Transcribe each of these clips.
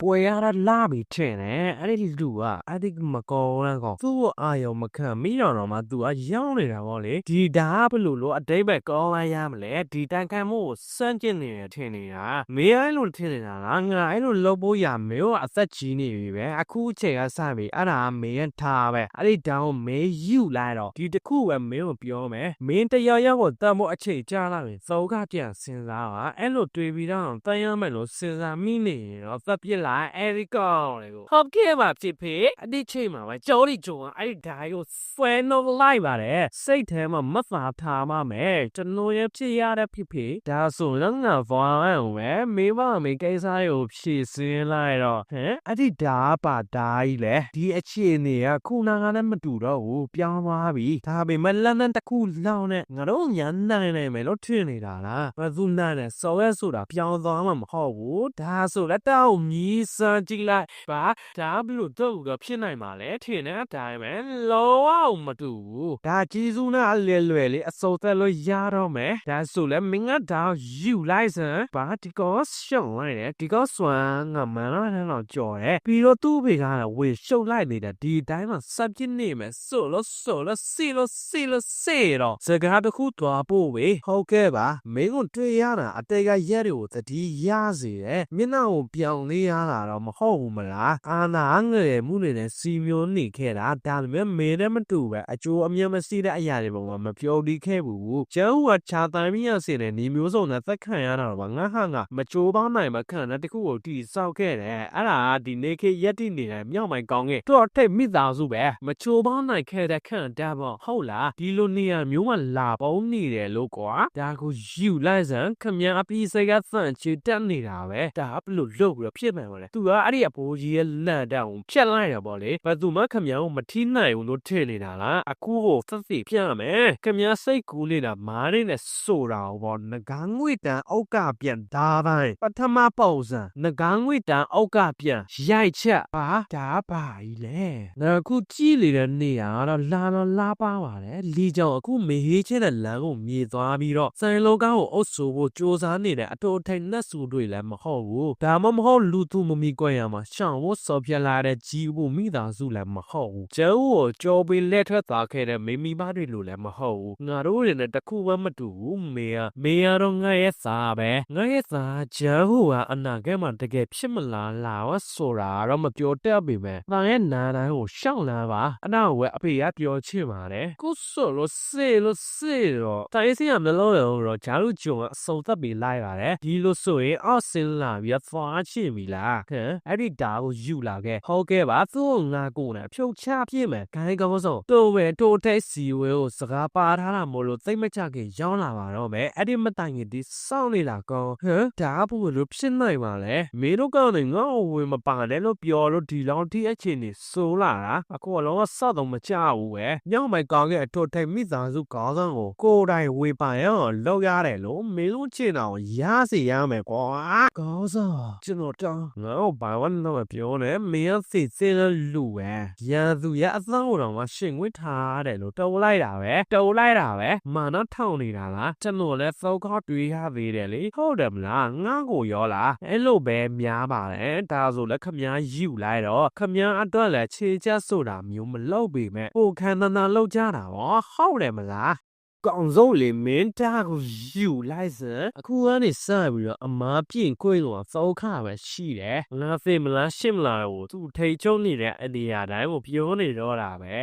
ပွဲရတာလာပြီးထင်တယ်အဲ့ဒီလူကအဲ့ဒီမကောလန်းကောင်သူ့ကိုအာယုံမခံမိတော့တော့မှသူကရောက်နေတာဗောလေဒီဒါကဘလို့လို့အတိတ်ပဲကောင်းလိုက်ရမလဲဒီတန်ခံမှုကိုစန့်ကျင်နေတယ်ထင်နေတာမင်းအဲ့လိုထင်နေတာလားငါအဲ့လိုလုပ်ဖို့ရမင်းကအသက်ကြီးနေပြီပဲအခုအချိန်ကစပြီအဲ့ဒါကမင်းထားပဲအဲ့ဒီတောင်းမင်းယူလိုက်တော့ဒီတစ်ခုပဲမင်းကိုပြောမယ်မင်းတရားရောက်ကိုတတ်ဖို့အချိန်ကြာလာပြီသောကပြန်စဉ်းစားပါအဲ့လိုတွေးပြီးတော့တန်ရမယ်လို့စဉ်းစားမိနေရင်တော့သတ်ပြစ်လိုက်အဲ့ဒီကောင်တွေကိုဟုတ်ကဲ့ပါဖြစ်ဖြစ်အဲ့ဒီချိန်မှာပဲကြောရီဂျုံကအဲ့ဒီဓာတ်ကိုဆွဲနှုတ်လိုက်ပါတယ်စိတ်ထဲမှာမသာထားမှမယ်ကျွန်တော်ရဲ့ဖြစ်ရတဲ့ဖြစ်ဖြစ်ဒါဆိုလည်းငါဘွားအောင်ပဲမေးပါမေးကိစ္စကိုဖြည့်စင်းလိုက်တော့ဟမ်အဲ့ဒီဓာတ်ပါဓာတ်ကြီးလေဒီအခြေအနေကခုနကလည်းမတူတော့ဘူးပြောင်းသွားပြီဒါပေမဲ့လန်ဒန်တစ်ခုလောင်းနဲ့ငါတို့ညာနိုင်နိုင်မယ်လို့ထင်နေတာလားဘာသူနိုင်လဲစော်ရဲဆိုတာပြောင်းသွားမှာမဟုတ်ဘူးဒါဆိုလက်တောက်မြည်စမ်းကြည့်လိုက်ဘာဒါဘလို့တော့တော့ဖြစ်နိုင်မှာလဲထင်တဲ့အတိုင်းပဲလောအောင်မတူဘူးဒါကြီးစုနဲ့အလဲလွယ်လေးအစောသက်လို့ရတော့မယ်ဒါဆိုလဲမင်းကဒါယူလိုက်စမ်းဘာဒီကောရှုံလိုက်တယ်ဒီကောစွမ်းငါမန်တော့တော့ကြော်တယ်ပြီးတော့သူ့ဘေကလည်းဝေရှုံလိုက်နေတာဒီတိုင်းမှာစပ်ပြစ်နေမယ်ဆိုလို့ဆိုလို့စီလို့စီလို့စေတော့စကားတစ်ခုတွားဖို့ဝေဟုတ်ကဲ့ပါမင်းကိုတွေ့ရတာအတေကရက်တွေကိုတတိရစေတယ်မျက်နှာကိုပြောင်းလေးရတာတော့မဟုတ်ဘူးမလားအာနာငယ်မှုတွေနဲ့စီမျိုးနေခဲ့တာဒါပေမဲ့မင်းနဲ့မတူပဲအကျိုးအမြတ်မရှိတဲ့အရာတွေပုံမှာမပြောဒီခဲ့ဘူးကျန်းဟူကခြားတိုင်းမရစေတဲ့နေမျိုးစုံနဲ့သက်ခံရတာတော့ငါဟာငါမကြိုးပေါင်းနိုင်မခံတဲ့တခုကိုတီဆောက်ခဲ့တယ်အဲ့ဒါကဒီနေခေရက်တိနေတဲ့မြောက်မိုင်ကောင်းခဲ့တော့ထိတ်မိသားစုပဲမချိုးပေါင်းနိုင်ခဲ့တဲ့ခံတာပေါ့ဟုတ်လားဒီလိုနေရာမျိုးမှာလာပေါင်းနေတယ်လို့ကွာဒါကိုယူလိုက်စမ်းခမည်းအပီးစိတ်ကသန့်ချတက်နေတာပဲဒါဘလို့လုတ်ပြီးတော့ဖြစ်မှန်ပါလေသူကအဲ့ဒီအဖိုးကြီးရဲ့လန့်တောင်ဖြတ်လိုက်ရပေါ့လေဘယ်သူမှခမည်းကိုမထီးနိုင်ဘူးလို့ထင်နေတာလားအခုကိုသတ်သိပြရမယ်ခမည်းစိတ်ကူးနေတာမားနေနဲ့ဆိုတာပေါ့ငကားငွေတန်အောက်ကပြန်ဒါတိုင်းပထမပုံစံငကားငွေတန်အောက်ကပြန်ရိုက်ချက်ပါဒါပါကြီးလေငါအခုကြည့်နေတဲ့နေရာကတော့လာတော့လာပါပါတယ်လီကြောင်အခုမေဟေးချဲတဲ့လမ်းကိုမြေသွားပြီးတော့စိုင်လောကားကိုအုပ်ဆိုဖို့စူးစမ်းနေတဲ့အတော်ထိုင်နှက်ဆူတွေလည်းမဟုတ်ဘူးဒါမှမဟုတ်လူသူမမီကွက်ရမှာရှောင်းဖို့စော်ပြလာတဲ့ကြီးဖို့မိသားစုလည်းမဟုတ်ဘူးကျဲဦးကိုကြောပြီးလက်ထွက်သွားခဲ့တဲ့မိမိမတွေလိုလည်းမဟုတ်ဘူးငါတို့တွေနဲ့တခုမှမတူဘူးမေယာမေယာတော့ငါရဲ့သားပဲငါရဲ့သားကျဲဦးကအနာဂတ်မှာတကယ်ဖြစ်မလားလာဝဆိုတာတော့မပြောတတ်ပေမဲ့။ဒါရဲ့နာတိုင်းကိုရှောက်လန်းပါ။အနာကိုပဲအဖေကပြောချင်ပါတယ်။ကိုဆိုလို့စေလို့စေတော့တိုင်းစီကမလို့ရောတော့ဂျာလူဂျုံကအစုံသက်ပြီးလိုက်ပါတယ်။ဒီလိုဆိုရင်အော့စင်လာပြီးသွားချင်ပြီလား။ဟမ်အဲ့ဒီဒါကိုယူလာခဲ့။ဟုတ်ကဲ့ပါသူ့ငါကိုနဲ့ဖြုတ်ချပြည့်မယ်။ခိုင်းကောဆုံးတိုးဝဲတိုးတဲ့စီဝဲကိုစကားပါထားတာမို့လို့သိမ့်မချခင်ရောင်းလာပါတော့မယ်။အဲ့ဒီမတိုင်ခင်ဒီစောင့်နေတာကောဟမ်ဒါဘူးလို့ဖြစ်နိုင်ပါလေ။မင်းတို့ကောင်းနေငါ့ကိုဝင်မပါတယ်လို့ပြောလို့ဒီလောင်ဒီအချင်းနေဆိုးလာတာအခုကတော့စတော့မကြဘူးပဲညောင်မိုင်ကောင်းရဲ့အထွတ်ထိပ်မိသားစုကောင်းဆောင်ကိုကိုယ်တိုင်ဝေပိုင်အောင်လောက်ရတယ်လို့မင်းတို့ချင်အောင်ရစီရမယ်ကွာကောင်းဆောင်ကျွန်တော်တောင်းငါ့ကိုဘာဝလို့ပြောနေမင်းစီစင်းလူပဲရန်သူရဲ့အသောတော်မှာရှင်ဝစ်ထားတယ်လို့တော်လိုက်တာပဲတော်လိုက်တာပဲမာနထောင်နေတာလားကျွန်တော်လည်းသောကောတွေးရသေးတယ်လေဟုတ်တယ်မလားငါ့ကိုရောလားအဲ့လိုပဲများပါတယ်ဒါဆိုလည်းခမားယူလိုက်တော့ခမားအတွက်လည်းခြေချက်ဆိုတာမျိုးမလုပ်ပေမဲ့ပိုခံသနာလောက်ကြတာဗောဟုတ်တယ်မလား ကောင်ဆုံးလေမင်းတာကိုယူလိုက်စမ်းအခုကနေစပြီးတော့အမားပြင့်ကိုယ်လောသောခပဲရှိတယ်ငါသိမလားရှင်းမလားကိုသူထိတ်ချုံနေတဲ့အနေအတိုင်းကိုပြောနေတော့တာပဲ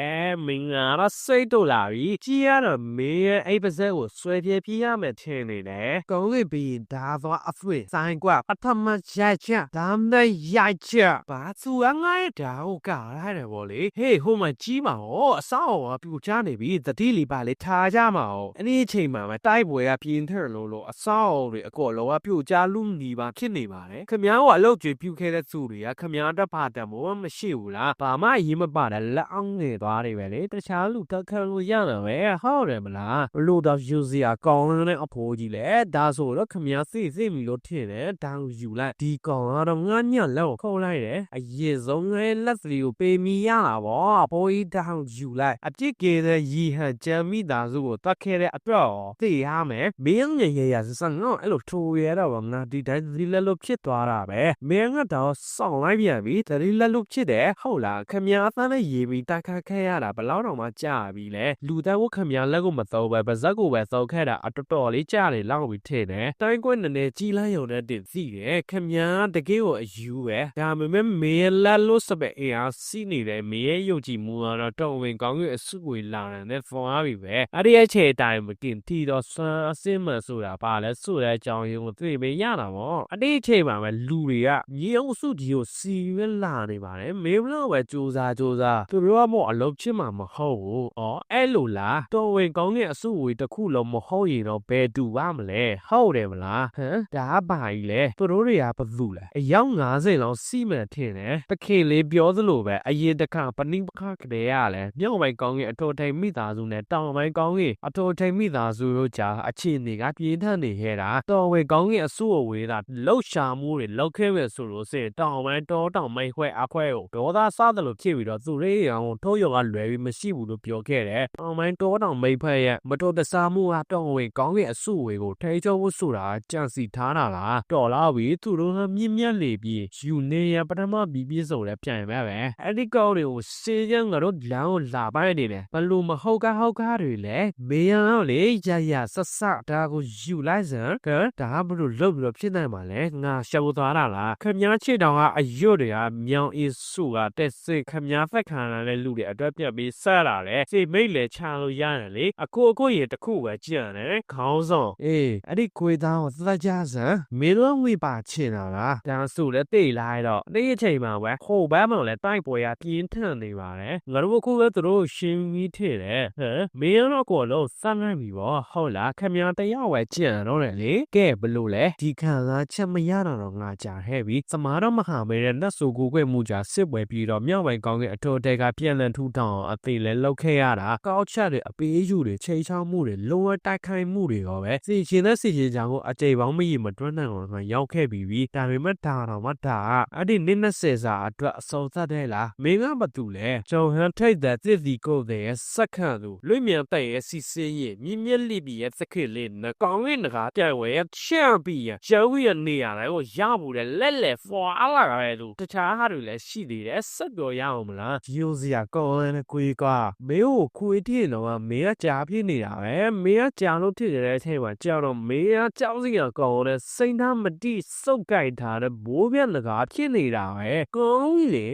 မင်းကတော့စိတ်တို့လာပြီကြည်ရတော့မင်းရဲ့အိပ်ပါဇက်ကိုဆွဲပြေးပြရမယ်ထင်နေတယ်ကောင်းလေးပြီးဒါသွားအဖွေဆိုင်ကွာပထမရိုက်ချက်ဒါမဲ့ရိုက်ချက်ဘာသူအငိုင်းဒါကိုကာရတယ်ဗောလေဟေးဟိုမှာကြီးမှာဟောအဆောက်အအပြူချနေပြီတတိလီပါလေထားကြမှာဟောအဲ့ဒီအချိန်မှာပဲတိုက်ပွဲကပြင်းထန်လို့လို့အဆောက်တွေအကောလောကပြူချလူညီပါဖြစ်နေပါတယ်ခမားကအလုတ်ကျွေးပြူခဲ့တဲ့သူတွေကခမားတက်ပါတမို့မရှိဘူးလားဘာမှရေးမပါတဲ့လက်အောင်ငယ်သွားတွေပဲလေတခြားလူတက်ခတ်လို့ရတယ်ပဲဟုတ်တယ်မလားဘလို့တော့ယူစီယာကောင်းတဲ့အဖိုးကြီးလေဒါဆိုတော့ခမားစိစိမီလို့ထင်တယ်ဒါကိုယူလိုက်ဒီကောင်ကတော့ငါညံ့လက်ကိုခုတ်လိုက်တယ်အရင်ဆုံးငယ်လက်စီကိုပေးမီရတာဗောဘိုးကြီးတောင်ယူလိုက်အပြစ်ကေတဲ့ရီဟန်ကြမ်းမိသားစုကိုတတ်ခဲ့တဲ့အတွက်ရောသိရမယ်မင်းငယ်ရရစစငေါအဲ့လိုထိုးရတော့ငါဒီတိုင်းဒီလက်လို့ဖြစ်သွားတာပဲမင်းကတော့စောင့်လိုက်ပြန်ပြီတတိလက်လို့ဖြစ်တယ်ဟုတ်လားခမည်းအသားနဲ့ရေးပြီးတိုက်ခတ်ခဲ့ရတာဘယ်လောက်တော့မှကြာပြီလဲလူသားကိုခမည်းလက်ကိုမသုံးပဲပါဇက်ကိုပဲသုံးခဲ့တာအတော်တော်လေးကြာနေလောက်ပြီးထင်တယ်တိုင်းကွက်နည်းနည်းကြီးလိုက်ရုံနဲ့တင်သိတယ်ခမည်းတကယ်ကိုအယူပဲဒါပေမဲ့မင်းလက်လို့စပယ်အင်အားစီးနေတယ်မင်းရဲ့ယုံကြည်မှုကတော့တော်ဝင်ကောင်းရဲ့အစုဝေလာတဲ့ဖော်အားပြီပဲအဲ့ဒီအချိန်တိုင်းမကင်တီတော့ဆန်းအစင်းမဆိုတာပါလဲဆိုတဲ့အကြောင်းရင်းကိုသိပေးရတာပေါ့အဲ့ဒီအချိန်မှာပဲလူတွေကညီအောင်စုကြီးကိုစီရလာနေပါတယ်မင်းတို့ပဲစူးစားစူးစားသူတို့ကမို့အလုပ်ဖြစ်မှာမဟုတ်ဘူး။အော်အဲ့လိုလားတော်ဝင်ကောင်းတဲ့အစုဝေးတစ်ခုလုံးမဟုတ်ရင်တော့ဘယ်တူပါမလဲဟုတ်တယ်မလားဟမ်ဒါကဘာကြီးလဲသူတို့တွေကဘသူလဲအယောက်90လောက်စီမံထင်တယ်တခင်လေးပြောသလိုပဲအရင်တခါပနိပခကလေးရလဲမြောက်ပိုင်းကောင်းကအတော်ထိန်မိသားစုနဲ့တောင်ပိုင်းကောင်းကအတော်ထိန်မိသားစုတို့ကြားအခြေအနေကပြင်းထန်နေခဲ့တာတော်ဝင်ကောင်းကအစုအဝေးကလှုပ်ရှားမှုတွေလှုပ်ခဲပဲဆိုလို့စေတောင်ပိုင်းတောတောင်မိတ်ခွဲအခွဲကိုဒေါသစားတယ်လို့ဖြစ်ပြီးတော့သူတွေရောထိုးရောကလွယ်ပြီးမရှိဘူးလို့ပြောခဲ့တယ်တောင်ပိုင်းတောတောင်မိတ်ဖက်ရဲ့မတော်တဆမှုဟာတော်ဝင်ကောင်းကအစုအဝေးကိုထိချုပ်ဖို့ဆိုတာကြံစီထားတာလားတော်လာပြီသူတို့ကမြင့်မြတ်လေပြီးယူနေရပထမပြီးပြီးဆိုလဲပြန်ပဲပဲအဲ့ဒီကောင်းတွေကိုစေးရန်ကတော့လမ်းကိုလာပိုင်းနေတယ်ဘလို့မဟုတ်ကားဟုတ်ကားတွေလဲမေယံတော့လေရရဆက်ဆဒါကိုယူလိုက်စံကဒါဘလို့လုတ်ပြီးတော့ဖြစ်နိုင်မှာလဲငါရှောက်သွားတာလားခမည်းချစ်တောင်ကအယွတ်တွေကမြောင်အေးစုကတက်စစ်ခမည်းဖက်ခံရတဲ့လူတွေအတွက်ပြတ်ပြီးဆက်လာတယ်စိတ်မိတ်လေချလို့ရတယ်လေအခုအခုရေတခုပဲကြံတယ်ခေါင်းဆောင်အေးအဲ့ဒီခွေသားကိုသတ်ကြစံမင်းတို့ဝိပါချင်တာလားဒါဆိုလဲတိတ်လိုက်တော့ဒီအချိန်မှာပဲဟိုဘက်မှာလဲတိုက်ပွဲရပြင်းထန်နေပါတယ်ငါတို့အခုပဲသူတို့ရှင်းပြီးထည့်တယ်ဟမ်မင်းတို့ကိုလုံးစမ်းနိုင်ပြီပေါ့ဟုတ်လားခမည်းတယောက်ပဲကြံတော့တယ်လေကဲဘလို့လဲဒီခံစားချက်မရတော့တော့ငါကြာခဲ့ပြီစမားတော့မဟာမဲတဲ့နတ်ဆိုကိုကွဲမှုကြစစ်ပွဲပြီးတော့မြောက်ပိုင်းကောင်းကအထော်တဲကပြန်လည်ထူထောင်အောင်အသေးလဲလောက်ခဲ့ရတာကောက်ချက်တွေအပေးယူတွေချိန်ချောင်းမှုတွေလောဝတိုက်ခိုင်းမှုတွေရောပဲစီချင်းတဲ့စီချင်းကြောင့်ကိုအကြိမ်ပေါင်းမရမတွန်းနိုင်အောင်ဆိုရောက်ခဲ့ပြီးပြီဒါပေမဲ့ဒါတော့မဒါအဲ့ဒီနင်း20စာအတွက်အစုံသတ်တဲ့လားမင်းကဘာတူလဲဂျုံဟန်ထိတ်တဲ့သစ်စီကိုတဲ့စက္ကန့်သူလွိမြန်တဲ့ရဲ့စီစင်းရဲ့မြင်းမြက်လိပြီရဲ့စခစ်လေးနကောင်းရင်ငါတဲ့ဝဲချန်ပီယံကျုံးရဲ့နေရာလဲကိုရဖို့လဲလက်လက်ဖွာအလာရဲသူတခြားဟာတွေလည်းရှိသေးတယ်ဆက်ပြောရအောင်မလားဂျီယိုစီယာကောင်းတဲ့ကွေးကမေကိုခွေးတိတော့မေကကြားပြနေတာပဲမေကကြားလို့ဖြစ်တဲ့အချိန်မှာကြောက်တော့မေကကြောက်စီယာကောင်းတဲ့စိတ်သားမတိစုပ်ကြိုက်ထားတဲ့မိုးပြက်လကားဖြစ်နေတာပဲကောင်းကြီးလေ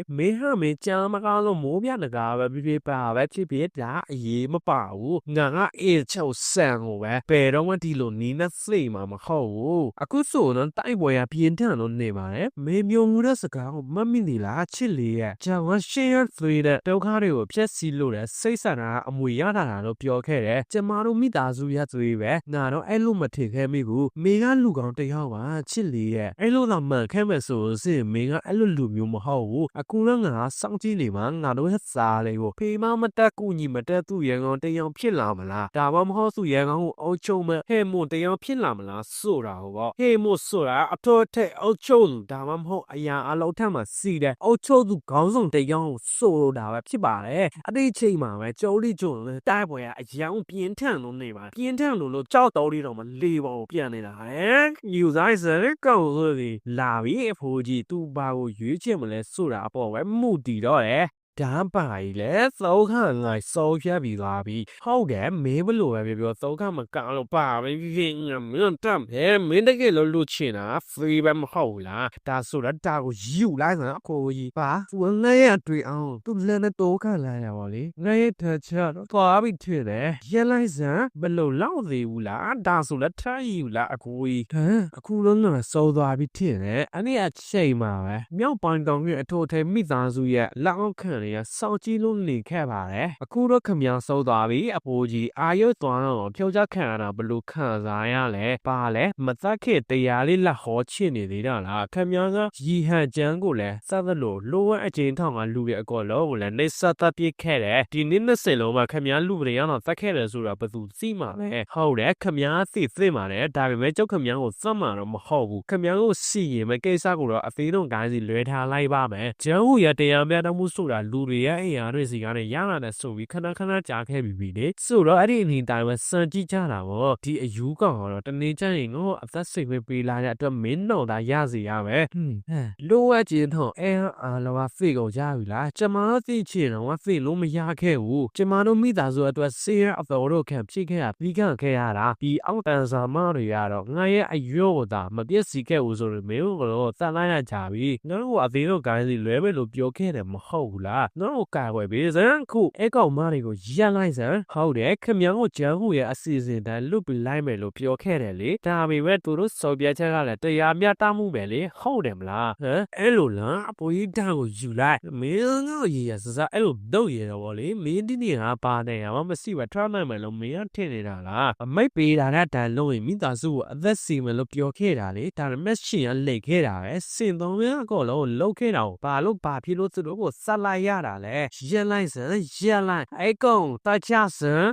မေဟာမေကြားမကားလို့မိုးပြက်လကားပဲပြပြပါပဲဖြစ်ဖြစ်ဒါအရေးမပါဘူးငါကအေးချုပ်ဆန်ကိုပဲဘယ်တော့မှဒီလိုနီးနဲ့စိတ်မှာမဟုတ်ဘူးအခုဆိုတော့တိုက်ပွဲရပြင်းထန်လို့နေပါတယ်မေမျိုးမှုတဲ့စကားကိုမမိနေလားချစ်လေရဲ့ဂျန်ဝရှေးရသွေးတဲ့ဒုက္ခတွေကိုဖျက်ဆီးလို့တဲ့စိတ်ဆန္ဒအမွေရတာတာလို့ပြောခဲ့တယ်ကျမတို့မိသားစုရသွေးပဲငါတော့အဲ့လိုမထင်ခဲ့မိဘူးမေကလူကောင်တယောက်ပါချစ်လေရဲ့အဲ့လိုတော့မှန်ခဲ့မယ်ဆိုရင်မေကအဲ့လိုလူမျိုးမဟုတ်ဘူးအခုလည်းငါစောင့်ကြည့်နေမှာငါတို့ရဲ့စားလေးကိုဖေမမတက်ကူညီမတက်သူရန်ကောင်တယောက်ဖြစ်လာမလားဒါမှမဟုတ်သူရန်ကောင်ကိုအုပ်ချုပ်မဲ့ဟဲ့မွန်တယောက်ဖြစ်လာမလားဆိုတာဟောပေါ့ဟဲ့မွန်ဆိုတာအတော်ထက်အုပ်ချုပ်သူဒါမှမဟုတ်အရာအလုံးထက်မှစီတယ်အုပ်ချုပ်သူခေါင်းဆောင်တယောက်ကိုဆိုတာပဲဖြစ်ပါတယ်အဲ့ဒီချိန်မှာပဲကျိုးလိကျုံလဲတိုက်ပွဲကအယောင်ပြင်းထန်လို့နေပါပြင်းထန်လို့လို့ကြောက်တော်လေးတော့မလေးပါဘူးပြန်နေတာဟဲ့ယူဆိုင်စရကောက်ဆိုဒီလာပြီးအဖိုးကြီးသူ့ဘာကိုရွေးချယ်မလဲဆိုတာအပေါ်ပဲမှုတည်တော့တယ် ဓာတ်ပါကြီးလဲသုံးခန့်ငိုင်စောဖြတ်ပြီးသွားပြီဟုတ်တယ်မင်းဘလို့ပဲပြောပြောသုံးခန့်မကောင်းလို့ပါပဲဖြစ်ငါမင်းတမ်းဟဲမင်းတကယ်လို့လူချင်တာ free ပဲမဟုတ်လားဒါဆိုတော့ဒါကိုယူလိုက်စမ်းအကိုကြီးပါသူငဲ့ရတွေ့အောင်သူလည်းနဲ့တိုးခန့်လာရပါလေငဲ့ရထချတော့သွားပြီထင်တယ်ရဲလိုက်စမ်းဘလို့လောက်သေးဘူးလားဒါဆိုလည်းထားယူလားအကိုကြီးဟမ်အခုလုံးကစောသွားပြီထင်တယ်အဲ့ဒီအချိန်မှာပဲမြောက်ပိုင်းတောင်ကြီးအထိုထဲမိသားစုရဲ့လောက်ခန့်တွေကစောင့်ကြည့်လို့နေခဲ့ပါတယ်အခုတော့ခမည်းစောသွားပြီအဖိုးကြီးအာရုံသွားတော့ဖြောချခံရတာဘလို့ခံစားရလဲပါလဲမသက်ခေတရားလေးလက်ဟောချစ်နေသေးတာလားခမည်းကရီဟန်ကျန်းကိုလည်းစသလိုလိုဝဲအကျဉ်းထောင်ကလူတွေအကောလုံးကိုလည်းနေဆက်သက်ပြစ်ခဲ့တယ်ဒီနေ့နဲ့စင်လုံးမှာခမည်းလူတွေကတော့သက်ခဲ့တယ်ဆိုတာဘယ်သူသိမှာလဲဟုတ်တယ်ခမည်းသိသိမှာတယ်ဒါပေမဲ့ကျုပ်ခမည်းကိုစမ်းမှာတော့မဟုတ်ဘူးခမည်းကိုစီရင်မဲ့ကိစ္စကိုတော့အသေးဆုံးကိုင်းစီလွဲထားလိုက်ပါမယ်ကျန်းဟူရတရားများတမှုဆိုတာလူလူတွေရဲ့အိမ်အားတွေစီကနေရလာတဲ့ဆိုပြီးခဏခဏကြားခဲ့ပြီးပြီလေဆိုတော့အဲ့ဒီအနေတိုင်းပဲစံကြည့်ကြတာပေါ့ဒီအယူကောင်ကတော့တနေ့ကျရင်ငါ့အသက်စိတ်ပဲပေးလာတဲ့အတွက်မင်းတော့ဒါရစီရမယ်ဟွန်းဟမ်လိုအပ်ခြင်းတော့အဲအားလောကဖေကိုရပြီလားကျမတို့သိချင်တော့ဖေလို့မရခဲ့ဘူးကျမတို့မိသားစုအတွက်ဆေးရအတော်တို့ခံဖြစ်ခဲ့ရပြီးခံခဲ့ရတာဒီအောက်တန်ဆာမတွေကတော့ငါရဲ့အယောကိုသာမပြည့်စည်ခဲ့ဘူးဆိုရင်မင်းတို့ကတော့တန်လိုက်ရကြပြီငါတို့ကအသေးတို့ကိုင်းစီလွဲပဲလို့ပြောခဲ့တယ်မဟုတ်ဘူးလားငါတို့ကာကွယ်ပေးစမ်းခုအဲကောင်မတွေကိုရက်လိုက်စမ်းဟုတ်တယ်ခမ ्या ကိုဂျန်ဟုရဲ့အစီအစဉ်တိုင်းလွတ်ပြီးလိုက်မယ်လို့ပြောခဲ့တယ်လေဒါပေမဲ့သူတို့စော်ပြချက်ကလည်းတရားမျှတမှုပဲလေဟုတ်တယ်မလားဟမ်အဲ့လိုလားအပေါ်ကြီးတန်းကိုယူလိုက်မင်းငါ့ရေရစစားအဲ့လိုတော့ရတော့ဗောလေမင်းဒီနေ့ကပါနေရမမရှိပဲထားနိုင်မယ်လို့မင်းကထင်နေတာလားအမိတ်ပေးတာနဲ့တန်လုံးရင်မိသားစုကိုအသက်စီမယ်လို့ပြောခဲ့တာလေဒါပေမဲ့ရှင်ကလိတ်ခဲ့တာပဲစင်သုံးရအကောလုံးလှုပ်ခဲ့တာကိုဘာလို့ဘာဖြစ်လို့သူတို့ကိုဆက်လိုက်ရတာလဲရက်လိုက်စမ်းရက်လိုက်အဲ့ကောင်တချစမ်း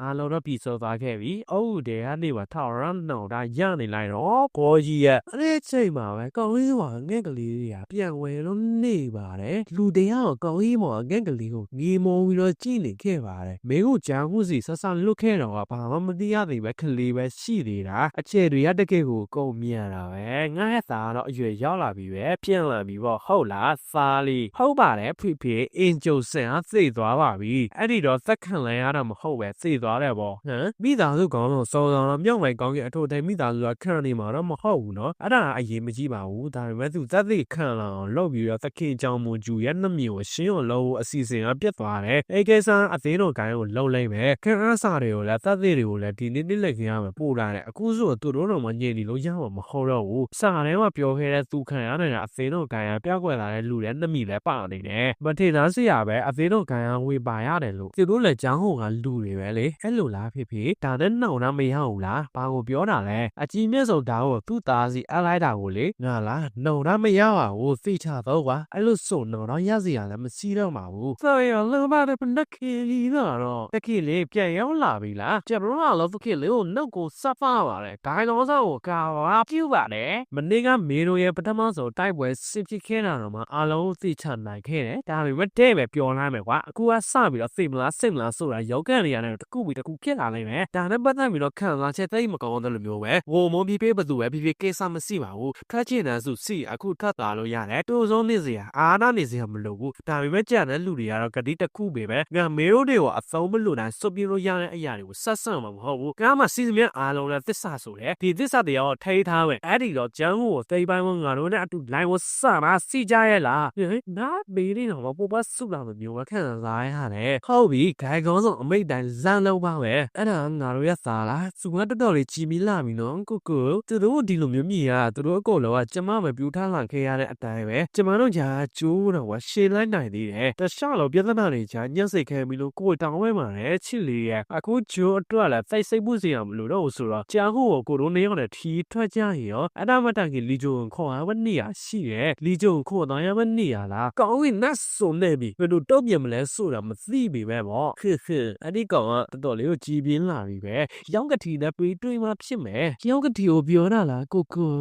အားလုံးတော့ပြီစောသွားခဲ့ပြီအုတ်တဲ့ကနေပါထောက်ရမ်းတော့ဒါရနေလိုက်တော့ကိုကြီးရဲ့အဲ့ဒီချိန်မှာပဲကောင်လေးကငဲ့ကလေးတွေကပြန်ဝယ်လို့နေပါတယ်လူတရားကကောင်ကြီးမော်ငဲ့ကလေးကိုငေးမောပြီးတော့ကြည့်နေခဲ့ပါတယ်မင်းကိုဂျန်ဟုစီဆက်ဆံလွတ်ခဲ့တော့ကဘာမှမသိရသေးပဲကလေးပဲရှိသေးတာအခြေတွေကတကယ်ကိုကုန်မြန်တာပဲငါရဲ့သားကတော့အရွယ်ရောက်လာပြီပဲပြန်လာပြီပေါ့ဟုတ်လားသားလေးဟုတ်ပါတယ်ဖေဖေအင်ဂျိုဆန်ကသိသွားပါပြီအဲ့ဒီတော့သက်ခံလဲရတာမဟုတ်ပဲသိသွားတယ်ပေါ့ဟမ်မိသားစုကောင်းတော့စောစောတော့မြောက်မိုင်ကောင်းကြီးအထိုတိုင်မိသားစုကခံနေမှာတော့မဟုတ်ဘူးနော်အဲ့ဒါအရေးမကြီးပါဘူးဒါပေမဲ့သူသက်သိခံလာအောင်လုပ်ပြီးတော့သခင်ကြောင့်မူဂျူရဲ့နှမျိုးကိုရှင်းအောင်လုပ်အစီအစဉ်ကပြတ်သွားတယ်အဲ့ကိစ္စအသေးတော်ကိုင်းကိုလှုပ်လိုက်မယ်ခန်းအားစာတွေကိုလည်းသက်သိတွေကိုလည်းဒီနေ့နေ့လက်ကရမယ်ပို့လာတယ်အခုဆိုသူတို့တော့မညင်နေလို့ရမှာမဟုတ်တော့ဘူးစာထဲမှာပြောခဲ့တဲ့သူခံရတဲ့အသေးတော်ကိုင်းကပြောက်ွယ်လာတဲ့လူတွေနှမီလည်းပါနေတယ်မထေသားစရာပဲအသေးတော်ကိုင်းကဝေပါရတယ်လို့သူတို့လည်းចောင်းဟိုကလူတွေပဲလေအဲ့လိုလားဖြစ်ဖြစ်ဒါနဲ့နှောင်နှမရဘူးလားဘာကိုပြောတာလဲအကြီးမြတ်ဆုံးဒါကိုသူ့သားစီအလိုက်တာကိုလေငါလားနှောင်နှမရပါဘူးသိချတော့ကွာအဲ့လိုဆိုနှောင်တော့ရစီရလည်းမရှိတော့မှာဘူးဆိုရလောပါတဲ့ပနက်ခီလေးတော့တခိလေးပြန်ရောက်လာပြီလားကျဘရောလောတခိလေးကိုနှုတ်ကိုစပ်ဖားပါတယ်ဂိုင်းတော်ဆောက်ကိုကာပါပြူပါတယ်မနေ့ကမေတို့ရဲ့ပထမဆုံးတိုက်ပွဲစစ်ဖြစ်ခဲ့တာတော့မှအလုံးသိချနိုင်ခဲ့တယ်ဒါပေမဲ့တဲ့ပဲပျော်လာမယ်ကွာအခုကစပြီးတော့သိမလားစိတ်မလားဆိုတာရောက်ကန်နေရတယ်တခုပြီးတခုဖြစ်လာနိုင်မယ်ဒါနဲ့ပတ်သက်ပြီးတော့ခံစားချက်သိမကောင်းတဲ့လိုမျိုးပဲဟိုမုံပြပြဘသူပဲပြပြကိစ္စမရှိပါဘူးထက်ချင်တဲ့စုစီအခုထပ်လာလို့ရတယ်တူဆုံးနေစရာအာနာနေစရာမလိုဘူးဒါပေမဲ့ကြံတဲ့လူတွေကတော့ဂတိတစ်ခုပဲပဲငါမေတို့တွေကိုအသုံးမလို့တိုင်းစွပ်ပြလို့ရတဲ့အရာတွေကိုဆက်ဆံမှာမဟုတ်ဘူးကားမှာစီစဉ်မြအားလုံးလည်းသစ္စာဆိုတယ်ဒီသစ္စာတရားကိုထိထားမယ်အဲ့ဒီတော့ကျန်းကိုသိပိုင်းငါတို့နဲ့အတူ line ကိုစမှာစီကြရဲ့လားဟဲ့နားမေးနေတော့ပူပစုလာမမျိုးပဲခံစားရတယ်ဟုတ်ပြီဂိုင်ကောင်းဆုံးအမိတ်တိုင်းဇန်လုံးပါပဲအဲ့ဒါငါတို့ရဲ့သားလားစုငါတော်တော်လေးကြည်မီလာပြီနော်ကိုကိုသူတို့ဒီလိုမျိုးမြည်ရသူတို့အကုန်လုံးကကျမမပြူထားလာခဲ့ရတဲ့အတိုင်းပဲကျမတို့ညာကျိုးတော့ရှေ့လိုက်နိုင်သေးတယ်တခြားလောပြဿနာတွေညာညှက်စိတ်ခဲပြီလို့ကိုတောင်းဝဲမှာလေချစ်လေးရဲ့အခုကျိုးအတွက်လည်းစိတ်စိတ်မှုစီအောင်မလို့တော့ဆိုတော့ကြာဟုကိုကိုတို့နေရောက်တဲ့ထီထွက်ကြရင်ရောအဲ့ဒါမှတန်ကလီဂျိုခေါ်ရဝနေရရှိတယ်လီဂျိုခေါ်တော့ရဝနေရလားကောင်းရင်နတ်စုံနေပြီဘယ်လိုတော့ပြင်မလဲဆိုတာမသိပြီပဲပေါ့ခေခေအဲ့ဒီကောင်ကတော်တော်လေးကိုကြည်ပြင်းလာပြီပဲရောင်းကတိနဲ့ပြေးတွေးမှဖြစ်မယ်ရောင်းကတိကိုပြောတာလားကိုကို